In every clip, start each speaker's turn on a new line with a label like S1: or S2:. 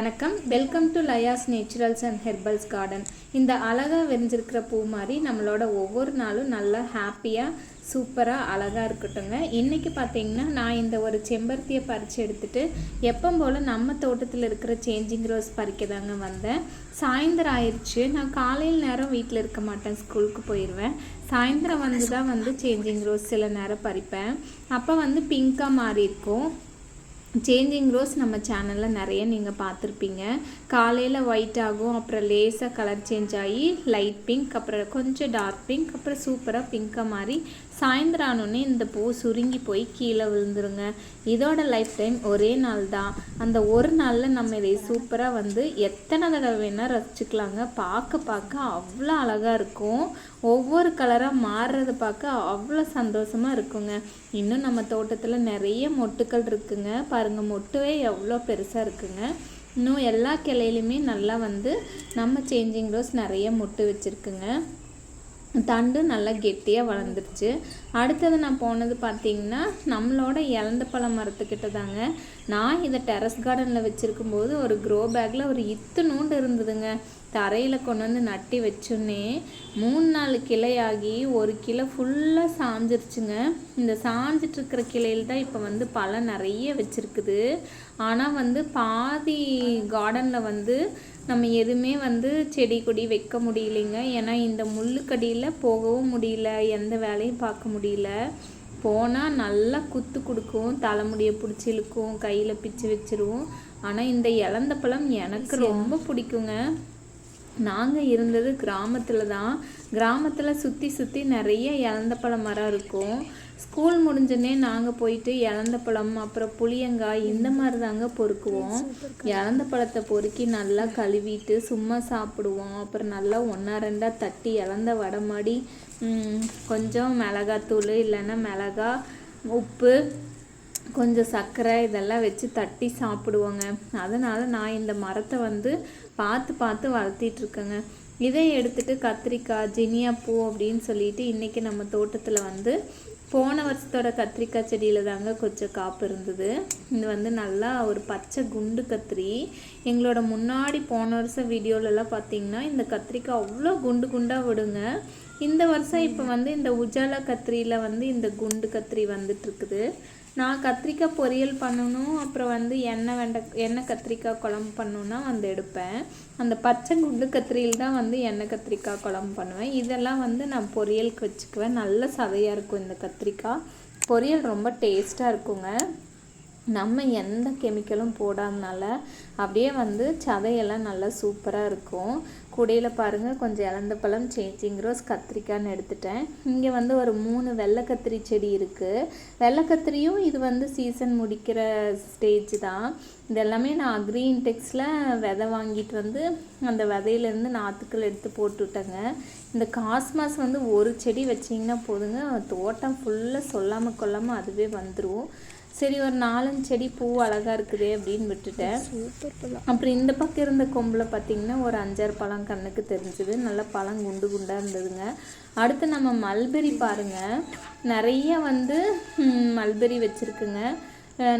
S1: வணக்கம். Welcome to Layas naturals and herbals garden இந்த அழகாக விரிஞ்சிருக்கிற பூ மாதிரி நம்மளோட ஒவ்வொரு நாளும் நல்லா ஹாப்பியாக சூப்பராக அழகாக இருக்கட்டுங்க. இன்றைக்கி பார்த்தீங்கன்னா நான் இந்த ஒரு செம்பருத்தியை பறித்து எடுத்துட்டு எப்போ போல் நம்ம தோட்டத்தில் இருக்கிற சேஞ்சிங் ரோஸ் பறிக்க தாங்க வந்தேன். சாயந்தரம் ஆயிடுச்சு நான் காலையில் நேரம் வீட்டில் இருக்க மாட்டேன். ஸ்கூலுக்கு போயிடுவேன் சாயந்தரம் வந்து தான் வந்து சேஞ்சிங் ரோஸ் சில நேரம் பறிப்பேன். அப்போ வந்து பிங்காக மாறி இருக்கும் சேஞ்சிங் ரோஸ் நம்ம சேனலில் நிறைய நீங்கள் பார்த்துருப்பீங்க. காலையில் ஒயிட் ஆகும் அப்புறம் லேசாக கலர் சேஞ்ச் ஆகி லைட் பிங்க் அப்புறம் கொஞ்சம் டார்க் பிங்க் அப்புறம் சூப்பராக பிங்க்காக மாதிரி சாயந்தரம் ஆனோடனே இந்த பூ சுருங்கி போய் கீழே விழுந்துருங்க. இதோட லைஃப் டைம் ஒரே நாள் தான். அந்த ஒரு நாளில் நம்ம இதை சூப்பராக வந்து எத்தனை தடவை வேணால் ரசிச்சுக்கலாங்க. பார்க்க பார்க்க அவ்வளோ அழகாக இருக்கும். ஒவ்வொரு கலராக மாறுறத பார்க்க அவ்வளோ சந்தோஷமாக இருக்குங்க. இன்னும் நம்ம தோட்டத்தில் நிறைய மொட்டுக்கள் இருக்குங்க. பாருங்கள் மொட்டுவே எவ்வளோ பெருசாக இருக்குங்க. இன்னும் எல்லா கிளையிலுமே நல்லா வந்து நம்ம சேஞ்சிங் ரோஸ் நிறைய மொட்டு வச்சுருக்குங்க. தண்டு நல்லா கெட்டியாக வளர்ந்துருச்சு. அடுத்தது நான் போனது பார்த்தீங்கன்னா நம்மளோட இலந்த பழ மரத்துக்கிட்ட தாங்க. நான் இதை டெரஸ் கார்டனில் வச்சுருக்கும் போது ஒரு க்ரோ பேக்கில் ஒரு இத்துணூண்டு இருந்ததுங்க. தரையில் கொண்டு வந்து நட்டி வச்சோன்னே மூணு நாலு கிளையாகி ஒரு கிளை ஃபுல்லாக சாஞ்சிருச்சுங்க. இந்த சாஞ்சிட்ருக்கிற கிளையில் தான் இப்போ வந்து பழம் நிறைய வச்சுருக்குது. ஆனால் வந்து பாதி கார்டனில் வந்து நம்ம எதுவுமே வந்து செடி கொடி வைக்க முடியலைங்க. ஏன்னா இந்த முள்ளுக்கடியில் போகவும் முடியல எந்த வேலையும் பார்க்க முடியல. போனால் நல்லா குத்து கொடுக்கும் தலைமுடியை பிடிச்சி இழுக்கும் கையில் பிச்சு வச்சிருவோம் ஆனால் இந்த இலந்த பழம் எனக்கு ரொம்ப பிடிக்குங்க. நாங்கள் இருந்தது கிராமத்தில் தான். கிராமத்தில் சுற்றி சுற்றி நிறைய இலந்த பழம் மரம் இருக்கும். ஸ்கூல் முடிஞ்சோடனே நாங்கள் போயிட்டு இலந்த பழம் அப்புறம் புளியங்காய் இந்த மாதிரி தாங்க பொறுக்குவோம். இலந்த பழத்தை பொறுக்கி நல்லா கழுவிட்டு சும்மா சாப்பிடுவோம். அப்புறம் நல்லா ஒன்றா ரெண்டாக தட்டி இலந்த வடமாடி கொஞ்சம் மிளகாத்தூள் இல்லைன்னா மிளகா உப்பு கொஞ்சம் சர்க்கரை இதெல்லாம் வச்சு தட்டி சாப்பிடுவோங்க. அதனால் நான் இந்த மரத்தை வந்து பார்த்து பார்த்து வளர்த்திட்ருக்கேங்க இதை எடுத்துகிட்டு கத்திரிக்காய் ஜினியா பூ அப்படின்னு சொல்லிட்டு இன்றைக்கி நம்ம தோட்டத்தில் வந்து போன வருஷத்தோட கத்திரிக்காய் செடியில் தாங்க கொஞ்சம் காப்பு இருந்தது. இது வந்து நல்லா ஒரு பச்சை குண்டு கத்திரி. எங்களோட முன்னாடி போன வருஷம் வீடியோலலாம் பார்த்தீங்கன்னா இந்த கத்திரிக்காய் அவ்வளோ குண்டு குண்டாக விடுங்க. இந்த வருஷம் இப்போ வந்து இந்த உஜாலா கத்திரியில் வந்து இந்த குண்டு கத்திரி வந்துட்டுருக்குது நான் கத்திரிக்காய் பொரியல் பண்ணணும் அப்புறம் வந்து எண்ணெய் வெண்டை எண்ணெய் கத்திரிக்காய் குழம்பு பண்ணணுன்னா வந்து எடுப்பேன். அந்த பச்சை குண்டு கத்திரியில் தான் வந்து எண்ணெய் கத்திரிக்காய் குழம்பு பண்ணுவேன். இதெல்லாம் வந்து நான் பொரியலுக்கு வச்சுக்குவேன். நல்ல சதையாக இருக்கும் இந்த கத்திரிக்காய். பொரியல் ரொம்ப டேஸ்ட்டாக இருக்குங்க. நம்ம எந்த கெமிக்கலும் போடாதனால அப்படியே வந்து சதையெல்லாம் நல்லா சூப்பராக இருக்கும். கூடையில் பாருங்கள் கொஞ்சம் இழந்த பழம் சேஞ்சிங் ரோஸ் கத்திரிக்கான்னு எடுத்துட்டேன். இங்கே வந்து ஒரு மூணு வெள்ளை கத்திரி செடி இருக்குது வெள்ளை கத்திரியும் இது வந்து சீசன் முடிக்கிற ஸ்டேஜ் தான். இதெல்லாமே நான் அக்ரி இன்டெக்ஸில் விதை வாங்கிட்டு வந்து அந்த விதையிலேருந்து நாற்றுக்கள் எடுத்து போட்டுவிட்டேங்க இந்த காஸ்மாஸ் வந்து ஒரு செடி வச்சிங்கன்னா போதுங்க தோட்டம் ஃபுல்லாக சொல்லாமல் கொள்ளாமல் அதுவே வந்துடும் சரி ஒரு நாலஞ்சு செடி பூ அழகாக இருக்குது அப்படின்னு விட்டுட்டேன். அப்புறம் இந்த பக்கம் இருந்த கொம்பில் பார்த்தீங்கன்னா ஒரு அஞ்சாறு பழம் கண்ணுக்கு தெரிஞ்சுது. நல்ல பழம் குண்டு குண்டாக இருந்ததுங்க. அடுத்து நம்ம மல்பெரி பாருங்கள் நிறைய வந்து மல்பெரி வச்சுருக்குங்க.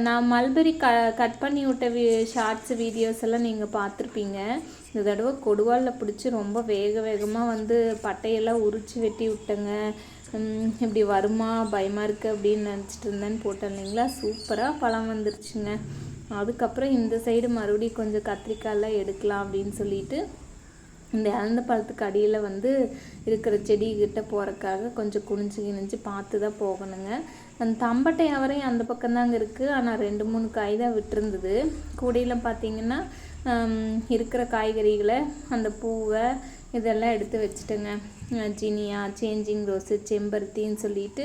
S1: நான் மல்பெரி க கட் பண்ணி விட்ட வீ ஷார்ட்ஸ் வீடியோஸ் எல்லாம் நீங்கள் பார்த்துருப்பீங்க இந்த தடவை கொடுவாலில் பிடிச்சி ரொம்ப வேக வேகமாக வந்து பட்டையெல்லாம் உரித்து வெட்டி விட்டேங்க. இப்படி வருமா? பயமாக இருக்குது அப்படின்னு நினச்சிட்டு இருந்தேன்னு போட்டேன் இல்லைங்களா? சூப்பராக பழம் வந்துருச்சுங்க. அதுக்கப்புறம் இந்த சைடு மறுபடியும் கொஞ்சம் கத்திரிக்காயெலாம் எடுக்கலாம் அப்படின்னு சொல்லிட்டு இந்த இழந்த பழத்துக்கு அடியில் வந்து இருக்கிற செடிக்கிட்ட போகிறக்காக கொஞ்சம் குனிஞ்சு கிணிஞ்சு பார்த்து தான் போகணுங்க. அந்த தம்பட்டை அவரையும் அந்த பக்கம்தாங்க இருக்குது ஆனால் ரெண்டு மூணு காய் தான் விட்டுருந்தது. கூடையில் பார்த்தீங்கன்னா இருக்கிற காய்கறிகளை அந்த பூவை இதெல்லாம் எடுத்து வச்சுட்டேங்க. ஜினியா சேஞ்சிங் ரோஸு செம்பருத்தின்னு சொல்லிட்டு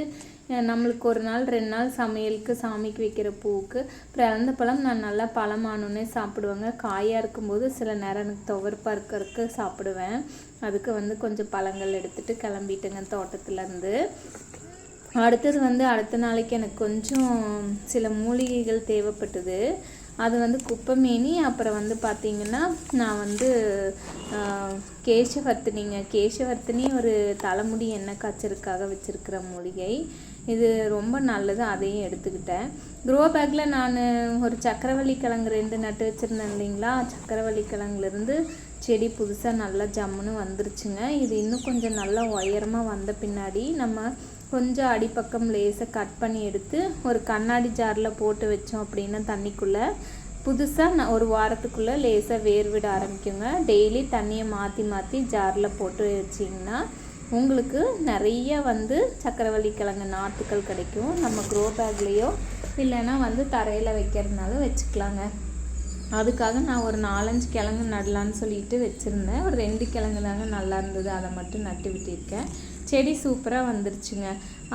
S1: நம்மளுக்கு ஒரு நாள் ரெண்டு நாள் சமையலுக்கு சாமிக்கு வைக்கிற பூவுக்கு அப்புறம் இறந்த பழம் நான் நல்லா பழமானோன்னே சாப்பிடுவேங்க. காயாக இருக்கும்போது சில நேரம் எனக்கு துவர்ப்பாக இருக்கிறதுக்கு சாப்பிடுவேன். அதுக்கு வந்து கொஞ்சம் பழங்கள் எடுத்துகிட்டு கிளம்பிட்டேங்க தோட்டத்துலேருந்து. அடுத்தது வந்து அடுத்த நாளைக்கு எனக்கு கொஞ்சம் சில மூலிகைகள் தேவைப்பட்டது. அது வந்து குப்பைமேனி அப்புறம் வந்து பார்த்திங்கன்னா நான் வந்து கேசவர்த்தினிங்க. கேசவர்த்தினி ஒரு தலைமுடி எண்ணெய் காய்ச்சலுக்காக வச்சுருக்கிற மூலிகை. இது ரொம்ப நல்லது அதையும் எடுத்துக்கிட்டேன். க்ரோ பேக்கில் நான் ஒரு சக்கரவள்ளி கிழங்கு ரெண்டு நட்டு வச்சுருந்தேன் இல்லைங்களா? சக்கரவள்ளி கிழங்குலேருந்து செடி புதுசாக நல்லா ஜம்முன்னு வந்துருச்சுங்க. இது இன்னும் கொஞ்சம் நல்லா உயரமாக வந்த பின்னாடி நம்ம கொஞ்சம் அடிப்பக்கம் லேசாக கட் பண்ணி எடுத்து ஒரு கண்ணாடி ஜாரில் போட்டு வச்சோம் அப்படின்னா தண்ணிக்குள்ளே. புதுசாக நான் ஒரு வாரத்துக்குள்ளே லேசாக வேர் விட ஆரம்பிக்குங்க. டெய்லி தண்ணியை மாற்றி மாற்றி ஜாரில் போட்டு வச்சிங்கன்னா உங்களுக்கு நிறைய வந்து சக்கரவள்ளி கிழங்கு நாற்றுக்கள் கிடைக்கும். நம்ம க்ரோ பேக்லேயோ இல்லைன்னா வந்து தரையில் வைக்கிறதுனால வச்சுக்கலாங்க. அதுக்காக நான் ஒரு நாலஞ்சு கிழங்கு நடலான்னு சொல்லிட்டு வச்சுருந்தேன். ஒரு ரெண்டு கிழங்கு தாங்க நல்லா இருந்தது. அதை மட்டும் நட்டு விட்டிருக்கேன். செடி சூப்பராக வந்துருச்சுங்க.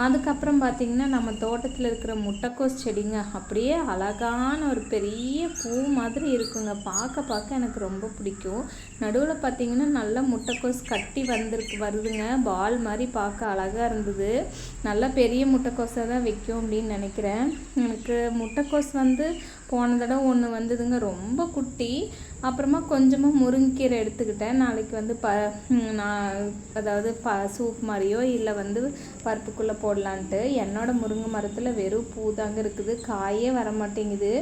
S1: அதுக்கப்புறம் பார்த்திங்கன்னா நம்ம தோட்டத்தில் இருக்கிற முட்டைக்கோஸ் செடிங்க அப்படியே அழகான ஒரு பெரிய பூ மாதிரி இருக்குங்க. பார்க்க பார்க்க எனக்கு ரொம்ப பிடிக்கும். நடுவில் பார்த்திங்கன்னா நல்லா முட்டைக்கோஸ் கட்டி வந்திருக்கு வருதுங்க. பால் மாதிரி பார்க்க அழகாக இருந்தது. நல்லா பெரிய முட்டைக்கோஸாக தான் வைக்கும் அப்படின்னு நினைக்கிறேன். எனக்கு முட்டைக்கோஸ் வந்து போன தடவை ஒன்று வந்ததுங்க. ரொம்ப குட்டி. அப்புறமா கொஞ்சமாக முருங்கைக்கீரை எடுத்துக்கிட்டேன். நாளைக்கு வந்து ப நான் அதாவது ப சூப் மாதிரியோ இல்லை வந்து பருப்புக்குள்ளே போடலான்ட்டு என்னோட முருங்கை மரத்தில் வெறும் பூ தாங்க இருக்குது. காயே வர மாட்டேங்குது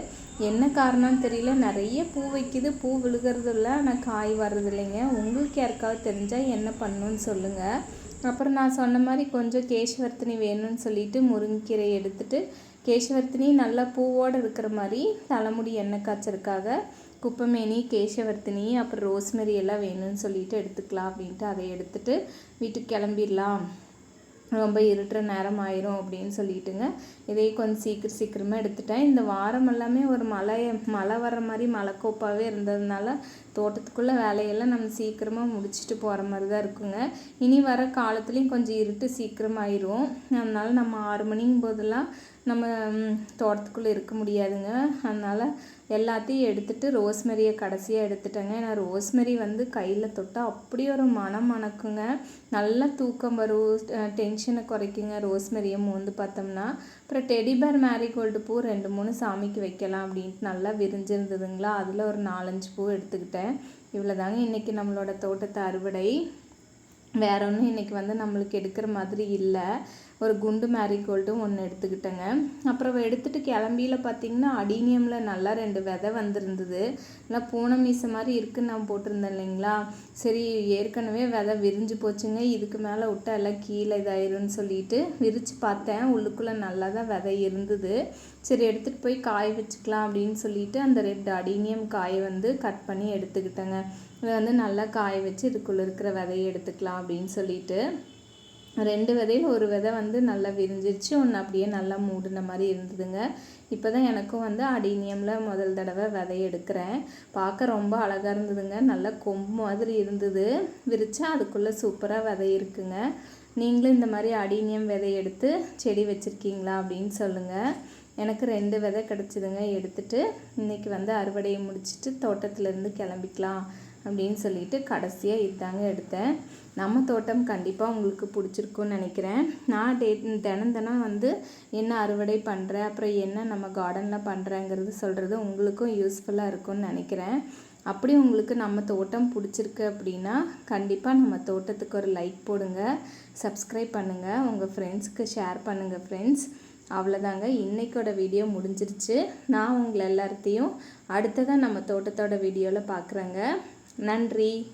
S1: என்ன காரணம்னு தெரியல. நிறைய பூ வைக்குது. பூ விழுகிறது இல்லை ஆனால் காய் வர்றதில்லைங்க. உங்களுக்கு யாருக்காவது தெரிஞ்சால் என்ன பண்ணுன்னு சொல்லுங்கள் அப்புறம் நான் சொன்ன மாதிரி கொஞ்சம் கேஷ்வர்த்தினி வேணும்னு சொல்லிட்டு முருங்கைக்கீரை எடுத்துட்டு கேசவர்த்தினி நல்லா பூவோடு இருக்கிற மாதிரி தலைமுடி எண்ணெய் காய்ச்சறதுக்காக குப்பைமேனி கேசவர்த்தினி அப்புறம் ரோஸ்மெரி எல்லாம் வேணும்னு சொல்லிட்டு எடுத்துக்கலாம் அப்படின்ட்டு அதை எடுத்துகிட்டு வீட்டுக்கு கிளம்பிடலாம். ரொம்ப இருட்டுற நேரம் ஆயிரும் அப்படின்னு சொல்லிட்டுங்க. இதே கொஞ்சம் சீக்கிரம் சீக்கிரமாக எடுத்துட்டேன். இந்த வாரம் எல்லாமே ஒரு மழை மழை வர்ற மாதிரி மலைக்கோப்பாகவே இருந்ததுனால தோட்டத்துக்குள்ளே வேலையெல்லாம் நம்ம சீக்கிரமாக முடிச்சுட்டு போகிற மாதிரி தான் இருக்குங்க. இனி வர காலத்துலேயும் கொஞ்சம் இருட்டு சீக்கிரமாயிரும். அதனால் நம்ம ஆறு மணிங்கும் போதெல்லாம் நம்ம தோட்டத்துக்குள்ளே இருக்க முடியாதுங்க. அதனால் எல்லாத்தையும் எடுத்துகிட்டு ரோஸ்மெரியை கடைசியாக எடுத்துட்டேங்க. ஏன்னா ரோஸ்மெரி வந்து கையில் தொட்டால் அப்படி ஒரு மனம் மணக்குங்க. நல்லா தூக்கம் வரும். டென்ஷனை குறைக்குங்க ரோஸ்மெரியை மோந்து பார்த்தோம்னா. அப்புறம் டெடிபேர் மேரிகோல்டு பூ ரெண்டு மூணு சாமிக்கு வைக்கலாம் அப்படின்ட்டு நல்லா விரிஞ்சிருந்ததுங்களா? அதில் ஒரு நாலஞ்சு பூ எடுத்துக்கிட்டேன். இவ்வளோ தாங்க இன்றைக்கி நம்மளோட தோட்டத்தை அறுவடை. வேற ஒன்றும் இன்றைக்கி வந்து நம்மளுக்கு எடுக்கிற மாதிரி இல்லை. ஒரு குண்டு மேரிகோல்டும் ஒன்று எடுத்துக்கிட்டேங்க. அப்புறம் எடுத்துகிட்டு கிளம்பியில் பார்த்திங்கன்னா அடீனியமில் நல்லா ரெண்டு விதை வந்திருந்தது. நல்லா பூனை மீசை மாதிரி இருக்குன்னு நான் போட்டிருந்தேன் இல்லைங்களா? சரி ஏற்கனவே விதை விரிஞ்சு போச்சுங்க. இதுக்கு மேலே விட்டா எல்லாம் கீழே இதாயிரும்னு சொல்லிட்டு விரித்து பார்த்தேன். உள்ளுக்குள்ளே நல்லா தான் விதை இருந்தது. சரி எடுத்துகிட்டு போய் காய வச்சுக்கலாம் அப்படின்னு சொல்லிட்டு அந்த ரெண்டு அடீனியம் காயை வந்து கட் பண்ணி எடுத்துக்கிட்டேங்க. இதை வந்து நல்லா காய வச்சு இதுக்குள்ளே இருக்கிற விதையை எடுத்துக்கலாம் அப்படின்னு சொல்லிட்டு ரெண்டு விதையில் ஒரு விதை வந்து நல்லா விரிஞ்சிருச்சு. ஒன்று அப்படியே நல்லா மூடின மாதிரி இருந்ததுங்க. இப்போ தான் எனக்கும் வந்து அடினியமில் முதல் தடவை விதை எடுக்கிறேன். பார்க்க ரொம்ப அழகாக இருந்ததுங்க. நல்லா கொம்பு மாதிரி இருந்தது. விரித்தா அதுக்குள்ளே சூப்பராக விதை இருக்குங்க. நீங்களும் இந்த மாதிரி அடினியம் விதை எடுத்து செடி வச்சுருக்கீங்களா அப்படின்னு சொல்லுங்கள் எனக்கு ரெண்டு விதை கிடச்சிதுங்க. எடுத்துகிட்டு இன்றைக்கி வந்து அறுவடையை முடிச்சுட்டு தோட்டத்துலேருந்து கிளம்பிக்கலாம். அப்படின்னு சொல்லிட்டு கடைசியாக இதாங்க எடுத்தேன். நம்ம தோட்டம் கண்டிப்பாக உங்களுக்கு பிடிச்சிருக்குன்னு நினைக்கிறேன். நான் டே தினம் தினம் வந்து என்ன அறுவடை பண்ணுறேன் அப்புறம் என்ன நம்ம கார்டனில் பண்ணுறேங்கிறது சொல்கிறது உங்களுக்கும் யூஸ்ஃபுல்லாக இருக்கும்னு நினைக்கிறேன். அப்படி உங்களுக்கு நம்ம தோட்டம் பிடிச்சிருக்கு அப்படின்னா கண்டிப்பாக நம்ம தோட்டத்துக்கு ஒரு லைக் போடுங்க சப்ஸ்கிரைப் பண்ணுங்கள் உங்கள் ஃப்ரெண்ட்ஸ்க்கு ஷேர் பண்ணுங்கள் ஃப்ரெண்ட்ஸ் அவ்வளோதாங்க இன்றைக்கோட வீடியோ முடிஞ்சிருச்சு. நான் உங்களை எல்லாத்தையும் அடுத்ததாக நம்ம தோட்டத்தோட வீடியோவில் பார்க்குறேங்க நன்றி.